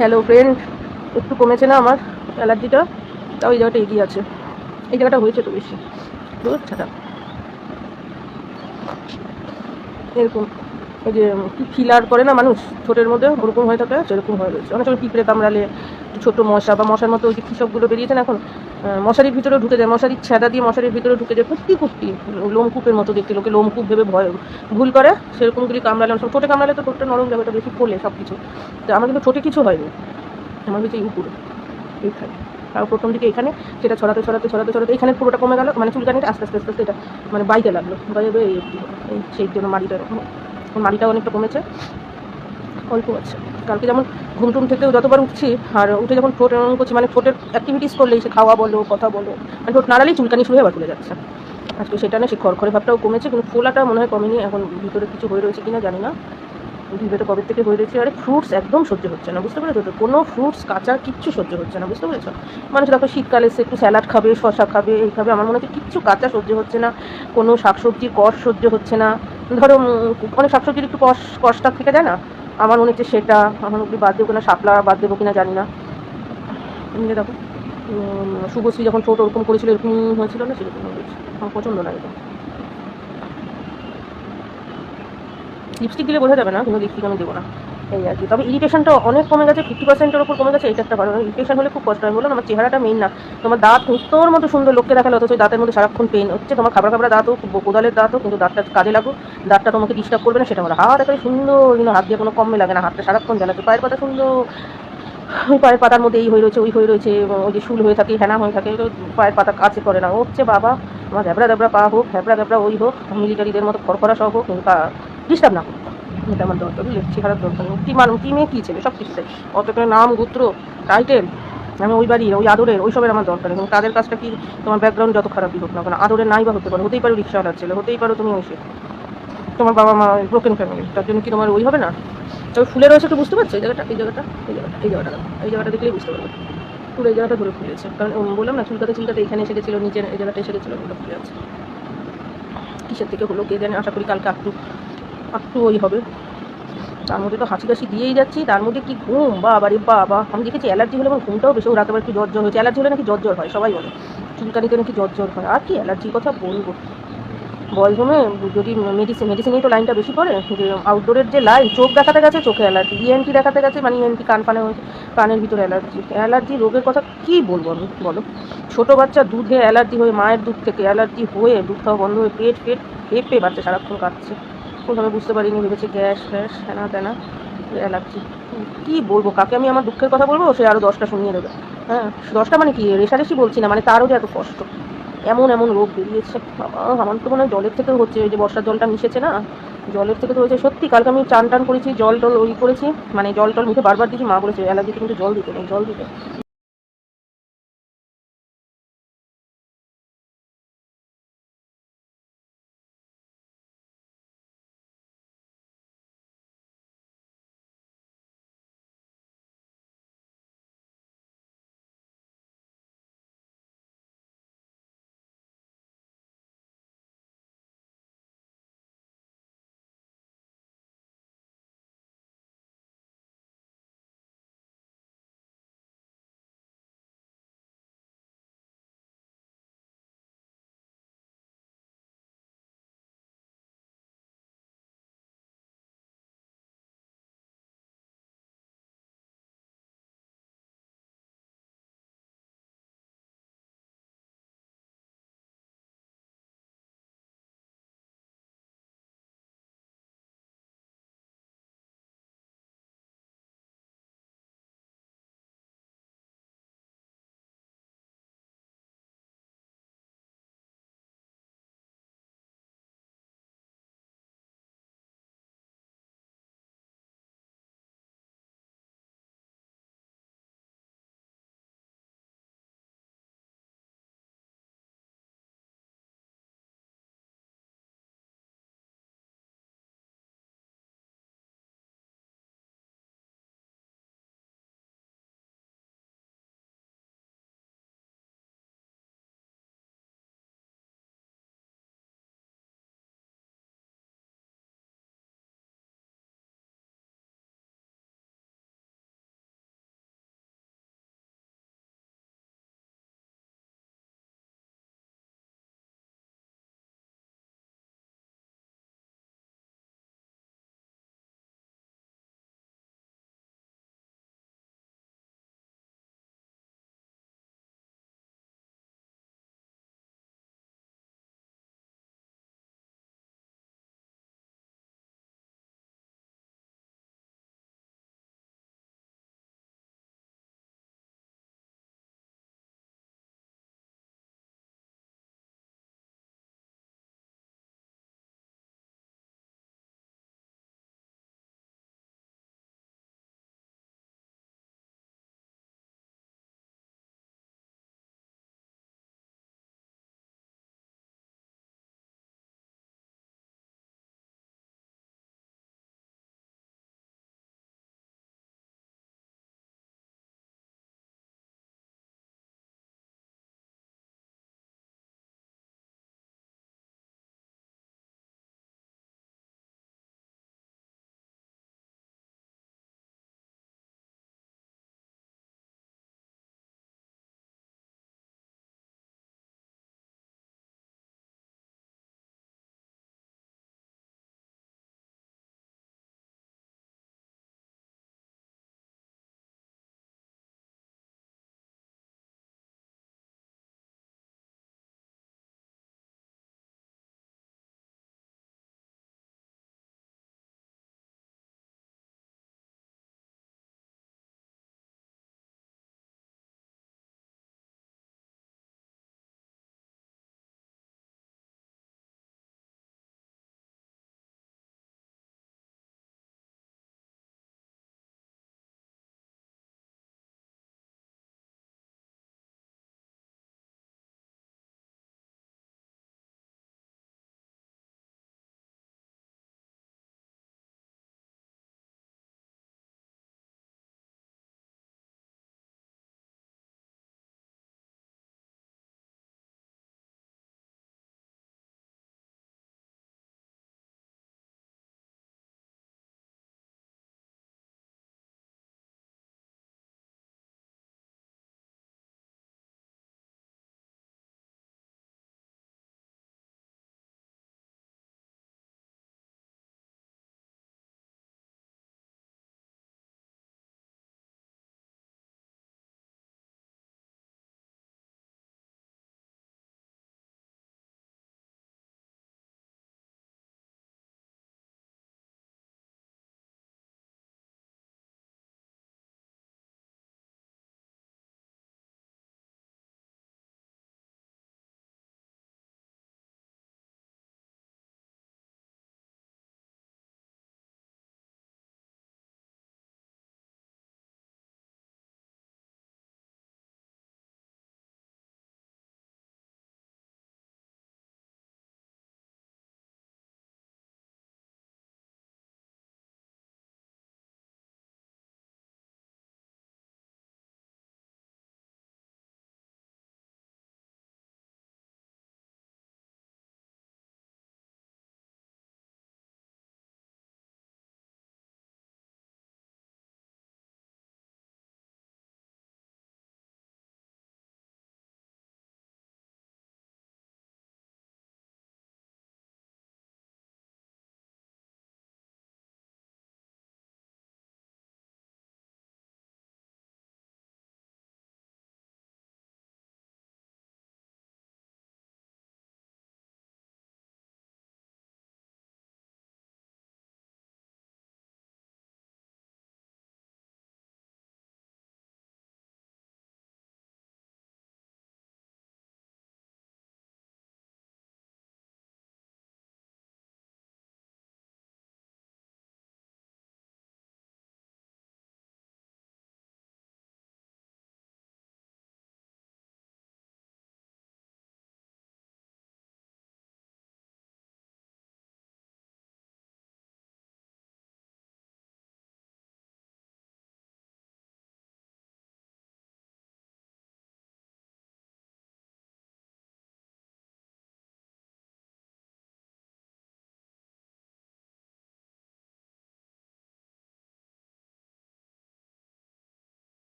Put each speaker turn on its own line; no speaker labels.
Hello friend একটু কমেছে না আমার অ্যালার্জিটা? তাও এই জায়গাটা এগিয়ে আছে। এই জায়গাটা হয়েছে তো বেশি। দূর এরকম। ওই যে কি ফিলার করে না মানুষ? ঠোঁটের মধ্যে ওরকম হয়ে থাকে, সেরকম হয়ে রয়েছে অনেক সময় পিঁপড়ে কামড়ালে ছোটো মশা বা মশার মতো ওই যে কৃষকগুলো বেরিয়েছে না এখন মশারির ভিতরে ঢুকে যায় মশারির ছেঁদা দিয়ে মশারির ভিতরে ঢুকে যায় কুট্টি কুট্টি লোমকূপের মতো দেখতে, লোকে লোমকূপ ভেবে ভয়, ভুল করে সেরকমগুলি কামড়ালে সময়, ঠোঁটে কামড়ালে তো ঠোঁটটা নরম যাবে ওটা বেশি ফোলে সব কিছু তো আমার কিন্তু ঠোঁটে কিছু হয়নি। আমার এই উপরে, এইখানে। আর প্রথম দিকে এখানে, সেটা ছড়াতে ছড়াতে ছড়াতে ছড়াতে, এখানে পুরোটা কমে গেল মানে চুলকানিটা আস্তে আস্তে আস্তে আস্তে এটা মানে বাইতে লাগল। বাইরে এই সেই জন্য মাড়িটা এরকম। হলো। মাড়িটাও অনেকটা কমেছে। অল্প আছে। কালকে যেমন ঘুম টুম থেকেও যতবার উঠছি, আর উঠে যখন ঠোঁট এরকম করছি মানে ঠোঁটের অ্যাক্টিভিটিস করলেই সে খাওয়া বলো, কথা বলো মানে ঠোঁট নাড়ালেই চুলকানি শুরু হয়ে চলে যাচ্ছে। আজকে সেটা না সে খড়খড়ে ভাবটাও কমেছে, কিন্তু ফোলাটা মনে হয় কমেনি, এখন ভিতরে কিছু হয়ে রয়েছে কিনা জানি না। ভিতরে কবে থেকে হয়ে রয়েছে আরে ফ্রুটস একদম সহ্য হচ্ছে না, বুঝতে পেরেছ তো? কোনো ফ্রুটস কাঁচা কিচ্ছু সহ্য হচ্ছে না, বুঝতে পেরেছ? মানুষ দেখো শীতকালে এসে একটু স্যালাড খাবে শশা খাবে, এই খাবে, আমার মনে হচ্ছে কিচ্ছু কাঁচা সহ্য হচ্ছে না, কোনো শাকসবজির কষ সহ্য হচ্ছে না। ধরো অনেক শাকসবজির একটু কষ, কষটা থেকে যায় না? আমার মনে হচ্ছে সেটা, আমার মনে বাদ দেবো কিনা, শাপলা বাদ দেবো কিনা জানি না। দেখো শুভশ্রী যখন ছোট ওরকম করেছিল এরকম হয়েছিল না সেরকম আমার পছন্দ না এটা লিপস্টিক দিলে বোঝা যাবে না, কিন্তু লিপস্টিক আমি দেবো না। এই আর কি। তবে ইরিটেশনটা অনেক কমে গেছে ফিফটি পার্সেন্টের ওপর কমে গেছে, এটা একটা কারণ। ইরিটেশন হলে খুব কষ্ট হয়। বলুন আমার চেহারাটা মেইন না। তোমার দাঁত তোর মতো সুন্দর লোককে দেখালে অথচ দাঁতের মধ্যে সারাক্ষণ পেন হচ্ছে। তোমার খাবার খাবার দাঁত হোক কোদালের দাঁত হোক কিন্তু দাঁতটা কাজে লাগুক। দাঁতটা তোমাকে ডিস্টার্ব করবে না, সেটা বলো। হাত একেবারে সুন্দর, কিন্তু হাত দিয়ে কোনো কমে লাগে না। হাতটা সারাক্ষণ জ্বালাচ্ছে পায়ের পাতা সুন্দর। ওই পায়ের পাতার মধ্যে এই হয়ে রয়েছে, ওই হয়ে রয়েছে, ওই যে শুল হয়ে থাকে হ্যানা হয়ে থাকে পায়ের পাতা কাছে করে না। হচ্ছে বাবা। আমার হ্যাবড়া দ্যাবড়া পা হোক হ্যাবড়া দ্যাবড়া ওই হোক মিলিটারিদের মতো খড়খড়া সহ হোক, কিন্তু ডিস্টার্ব না এটা আমার দরকার বুঝলে চেহারার দরকার কি মানুষ কি মেয়ে, কী ছেলে সব কিছুতে অত করে নাম, গোত্র টাইটেল আমি ওই বাড়ির, ওই আদরের, ওই সবের আমার দরকার কিন্তু তাদের কাজটা কি, তোমার ব্যাকগ্রাউন্ড যত খারাপই হোক না কেন, আদরের নাই বা হতে পারো, হতেই পারো রিক্সাওয়ালার ছেলে, হতেই পারো তুমি ওই তোমার বাবা মা ব্রোকেন ফ্যামিলি তার জন্য কি তোমার ওই হবে না? তবে ফুলে রয়েছে একটু বুঝতে পারছ? এই জায়গাটা এই জায়গাটা এই জায়গাটা এই জায়গাটা এই জায়গাটা দেখলেই বুঝতে পারবে। পুরো এই জায়গাটা ধরে ফুলেছে। কারণ বললাম না, চুলকাতে চুলকাতে এখানে এসে গেছিল নিচে এই জায়গাটা এসে গেছিল ওটা ফুলে আছে। কিসের থেকে হলো, কে জানে? আশা করি কালকে একটু একটু ওই হবে। তার মধ্যে তো হাসি কাশি দিয়েই যাচ্ছি, তার মধ্যে কি ঘুম? বা বাড়ি বাবা। আমি দেখেছি অ্যালার্জি হলে আমার ঘুমটাও বেশি রাতে একটু জ্বর জ্বর হয়েছে। অ্যালার্জি হলে নাকি জ্বর জ্বর হয়, সবাই বলে। চুলকানিতে নাকি জ্বর জ্বর হয়। আর কি অ্যালার্জির কথা বলব। বয়স হোমে যদি মেডিসিন মেডিসিনেই তো লাইনটা বেশি পড়ে, যে আউটডোরের যে লাইন চোখ দেখাতে গেছে, চোখে অ্যালার্জি। ইএনটি দেখাতে গেছে মানে ইএনটি কান ফানে কানের ভিতরে অ্যালার্জি। অ্যালার্জি রোগের কথা কি বলব আমি? বলো। ছোটো বাচ্চা দুধে অ্যালার্জি হয়ে, মায়ের দুধ থেকে অ্যালার্জি হয়ে, দুধ খাওয়া বন্ধ হয়ে, পেট পেট, পেঁপে বাচ্চা সারাক্ষণ কাটছে প্রথমে বুঝতে পারিনি, ভেবেছি গ্যাস, ফ্যাস হ্যানা তেনা অ্যালার্জি কি বলব, কাকে আমি আমার দুঃখের কথা বলব? সে আরও দশটা শুনিয়ে দেবে। হ্যাঁ দশটা মানে কি? রেশারেশি বলছি না মানে তারও যে এত কষ্ট। এমন এমন রোগ বেরিয়েছে। আমার তো মনে হয় জলের থেকেও হচ্ছে, ওই যে বর্ষার জলটা মিশেছে না? জলের থেকে তো হয়েছে, সত্যি, কালকে আমি চান টান করেছি জল টল ওই করেছি মানে জল টল মুখে বারবার দিয়েছি, মা বলেছে অ্যালার্জিতে কিন্তু জল দিতে নেই, জল দিতে